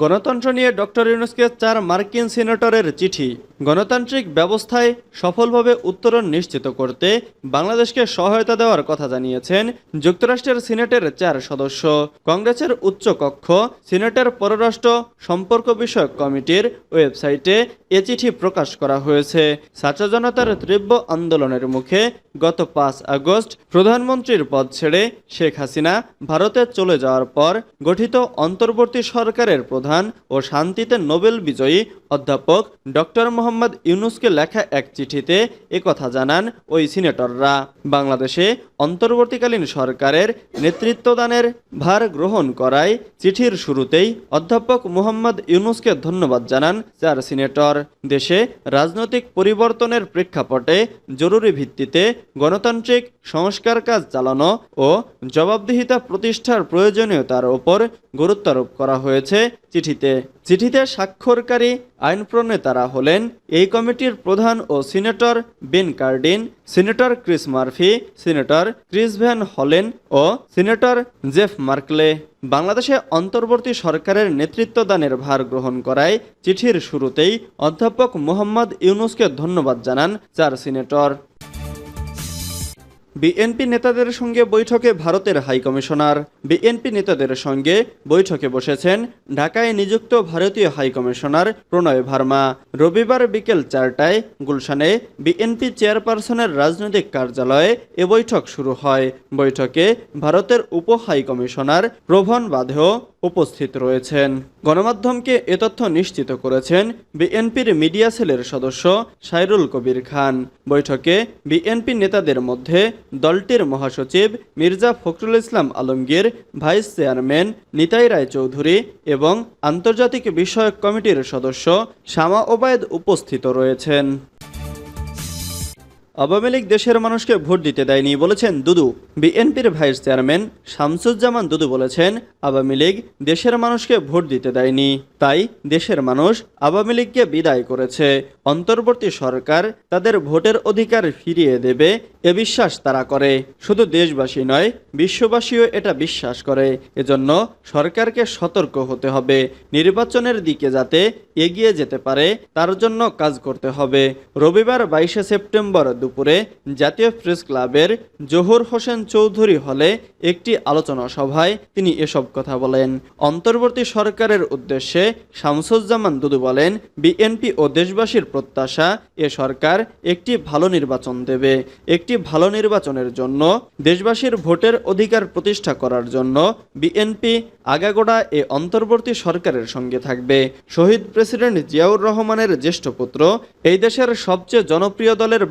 গণতন্ত্র নিয়ে ডক্টর ইউনুসকে চার মার্কিন সিনেটরের চিঠি। গণতান্ত্রিক ব্যবস্থায় সফলভাবে উত্তরণ নিশ্চিত করতে বাংলাদেশকে সহায়তা দেওয়ার কথা জানিয়েছেন যুক্তরাষ্ট্রের সিনেটের চার সদস্য। কংগ্রেসের উচ্চ কক্ষ, সিনেটের পররাষ্ট্র সম্পর্ক বিষয়ক কমিটির ওয়েবসাইটে এ চিঠি প্রকাশ করা হয়েছে। ছাত্র জনতার তীব্র আন্দোলনের মুখে গত পাঁচ আগস্ট প্রধানমন্ত্রীর পদ ছেড়ে শেখ হাসিনা ভারতে চলে যাওয়ার পর গঠিত অন্তর্বর্তী সরকারের প্রধান ও শান্তিতে নোবেল বিজয়ী অধ্যাপক ডক্টর মোহাম্মদ ইউনুসকে লেখা এক চিঠিতে একথা জানান ওই সিনেটররা। বাংলাদেশে অন্তর্বর্তীকালীন সরকারের নেতৃত্বদানের ভার গ্রহণ করায় চিঠির শুরুতেই অধ্যাপক মোহাম্মদ ইউনুসকে ধন্যবাদ জানান চার সিনেটর। দেশে রাজনৈতিক পরিবর্তনের প্রেক্ষাপটে জরুরি ভিত্তিতে গণতান্ত্রিক সংস্কার কাজ চালানো ও জবাবদিহিতা প্রতিষ্ঠার প্রয়োজনীয়তার ওপর গুরুত্বারোপ করা হয়েছে চিঠিতে। চিঠিতে স্বাক্ষরকারী আইন প্রণেতারা হলেন এই কমিটির প্রধান ও senator Ben Cardin, senator Chris Murphy, senator Chris Van হলেন ও সিনেটর জেফ মার্কলে। বাংলাদেশে অন্তর্বর্তী সরকারের নেতৃত্বদানের ভার গ্রহণ করায় চিঠির শুরুতেই অধ্যাপক মোহাম্মদ ইউনুসকে ধন্যবাদ জানান চার সিনেটর। বিএনপি নেতাদের সঙ্গে বৈঠকে ভারতের হাইকমিশনার বিএনপি নেতাদের সঙ্গে বৈঠকে বসেছেন ঢাকায় নিযুক্ত ভারতীয় হাইকমিশনার প্রণয় ভার্মা। রবিবার বিকেল চারটায় গুলশানে বিএনপি চেয়ারপারসনের রাজনৈতিক কার্যালয়ে এ বৈঠক শুরু হয়। বৈঠকে ভারতের উপ হাইকমিশনার প্রভন বাধেও উপস্থিত রয়েছেন। গণমাধ্যমকে এ তথ্য নিশ্চিত করেছেন বিএনপির মিডিয়া সেলের সদস্য সাইরুল কবির খান। বৈঠকে বিএনপি নেতাদের মধ্যে দলটির মহাসচিব মির্জা ফখরুল ইসলাম আলমগীর, ভাইস চেয়ারম্যান নিতাই রায় চৌধুরী এবং আন্তর্জাতিক বিষয়ক কমিটির সদস্য শামা ওবায়দ উপস্থিত রয়েছেন। আওয়ামী লীগ দেশের মানুষকে ভোট দিতে দেয়নি বলেছেন দুদু। বিএনপির ভাইস চেয়ারম্যান শামসুজ্জামান দুদু বলেছেন, আওয়ামী লীগ দেশের মানুষকে ভোট দিতে দেয়নি। তাই দেশের মানুষ আওয়ামী লীগকে বিদায় করেছে। অন্তর্বর্তী সরকার তাদের ভোটের অধিকার ফিরিয়ে দেবে, এ বিশ্বাস তারা করে। শুধু দেশবাসী নয়, বিশ্ববাসীও এটা বিশ্বাস করে। এজন্য সরকারকে সতর্ক হতে হবে। নির্বাচনের দিকে যাতে এগিয়ে যেতে পারে, তার জন্য কাজ করতে হবে। রবিবার বাইশে সেপ্টেম্বর দুপুরে জাতীয় প্রেস ক্লাবের জহুর হোসেন চৌধুরী হলে একটি আলোচনা সভায় তিনি এসব কথা বলেন। অন্তর্বর্তী সরকারের উদ্দেশ্যে শামসুজ্জামান দুদু বলেন, বিএনপি ও দেশবাসীর প্রত্যাশা, এ সরকার একটি ভালো নির্বাচন দেবে। একটি ভালো নির্বাচনের জন্য, দেশবাসীর ভোটের অধিকার প্রতিষ্ঠা করার জন্য বিএনপি আগাগোড়া এ অন্তর্বর্তী সরকারের সঙ্গে থাকবে। শহীদ প্রেসিডেন্ট জিয়াউর রহমানের জ্যেষ্ঠ পুত্র এই দেশের সবচেয়ে জনপ্রিয় দলের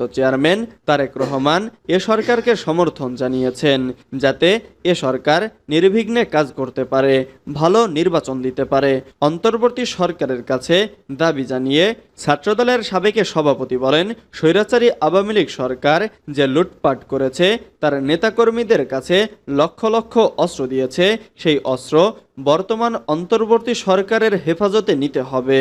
ভারপ্রাপ্ত চেয়ারম্যান তারেক রহমান এ সরকারকে সমর্থন জানিয়েছেন, যাতে এ সরকার নির্বিঘ্নে কাজ করতে পারে, ভালো নির্বাচন দিতে পারে। অন্তর্বর্তী সরকারের কাছে দাবি জানিয়ে ছাত্রদলের সাবেক সভাপতি বলেন, স্বৈরাচারী আওয়ামী লীগ সরকার যে লুটপাট করেছে, তার নেতাকর্মীদের কাছে লক্ষ লক্ষ অস্ত্র দিয়েছে, সেই অস্ত্র বর্তমান অন্তর্বর্তী সরকারের হেফাজতে নিতে হবে।